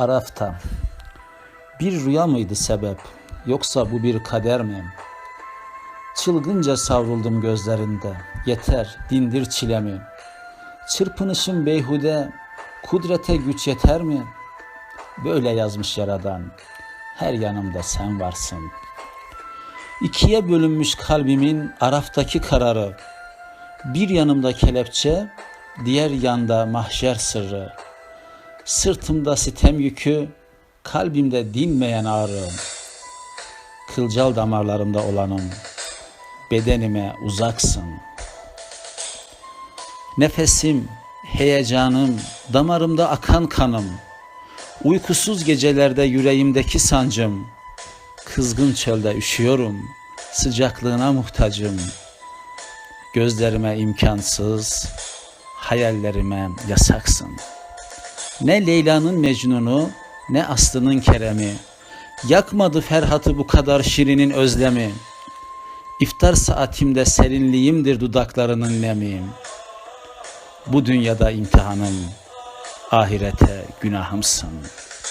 Arafta. Bir rüya mıydı sebep, yoksa bu bir kader mi? Çılgınca savruldum gözlerinde, yeter, dindir çilemi. Çırpınışım beyhude, kudrete güç yeter mi? Böyle yazmış yaradan, her yanımda sen varsın. İkiye bölünmüş kalbimin araftaki kararı, bir yanımda kelepçe, diğer yanda mahşer sırrı. Sırtımda sitem yükü, kalbimde dinmeyen ağrı. Kılcal damarlarımda olanım, bedenime uzaksın. Nefesim, heyecanım, damarımda akan kanım. Uykusuz gecelerde yüreğimdeki sancım. Kızgın çölde üşüyorum, sıcaklığına muhtacım. Gözlerime imkansız, hayallerime yasaksın. Ne Leyla'nın Mecnun'u, ne Aslı'nın Kerem'i. Yakmadı Ferhat'ı bu kadar şirinin özlemi. İftar saatimde serinliğimdir dudaklarının nemi. Bu dünyada imtihanım, ahirete günahımsın.''